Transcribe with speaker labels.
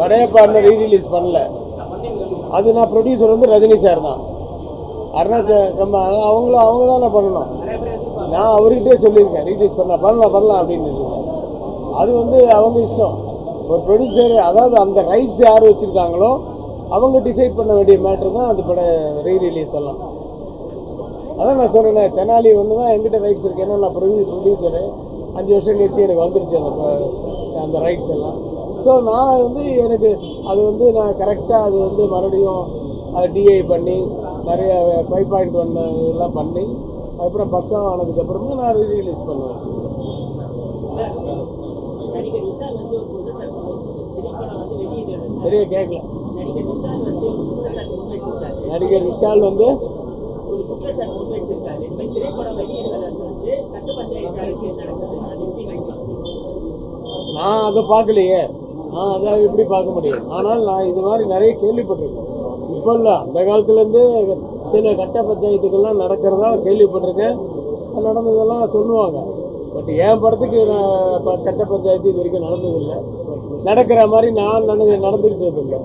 Speaker 1: படையப்பா இன்னும் ரீரிலீஸ் பண்ணல. அது நான் ப்ரொடியூசர் வந்து ரஜினி சார் தான். அருணாச்சல் கம்பா அவங்களும் அவங்க தான் நான் பண்ணணும். நான் அவர்கிட்டே சொல்லியிருக்கேன் ரீலீஸ் பண்ணலாம் பண்ணலாம் பண்ணலாம் அப்படின்னு இருக்கேன் அது வந்து அவங்க இஷ்டம். ஒரு ப்ரொடியூசர் அதாவது அந்த ரைட்ஸ் யார் வச்சுருக்காங்களோ அவங்க டிசைட் பண்ண வேண்டிய மேட்ரு தான் அந்த பட ரீ ரிலீஸ் எல்லாம். அதான் நான் சொல்கிறேன் தெனாலி ஒன்று தான் எங்கிட்ட ரைட்ஸ் இருக்கு. ஏன்னா நான் ப்ரொடியூ ப்ரொடியூசரு அஞ்சு வருஷம் கழிச்சு எனக்கு வந்துருச்சு அந்த ப- அந்த ரைட்ஸ் எல்லாம். ஸோ நான் வந்து எனக்கு அது வந்து நான் கரெக்டாக அது வந்து மறுபடியும் அதை டிஐ பண்ணி நிறைய ஃபைவ் பாயிண்ட் ஒன் இதெல்லாம் பண்ணி அதுக்கப்புறம் பக்கம் ஆனதுக்கப்புறமா நான் ரீரிலீஸ் பண்ணுவேன். சரியா கேட்கல
Speaker 2: நடிகர் விஷால் வந்து
Speaker 1: நான் அதை பார்க்கலையே. நான் அதை எப்படி பார்க்க முடியும்? ஆனால் நான் இது மாதிரி நிறைய கேள்விப்பட்டிருக்கேன். இப்போ இல்லை அந்த காலத்துலேருந்து சில கட்ட பஞ்சாயத்துக்கெல்லாம் நடக்கிறதா கேள்விப்பட்டிருக்கேன். நடந்ததெல்லாம் சொல்லுவாங்க. பட் என் படத்துக்கு நான் கட்ட பஞ்சாயத்து இது வரைக்கும் நடந்ததில்லை. நடக்கிற மாதிரி நான் நடந்து நடந்துக்கிட்டது இல்லை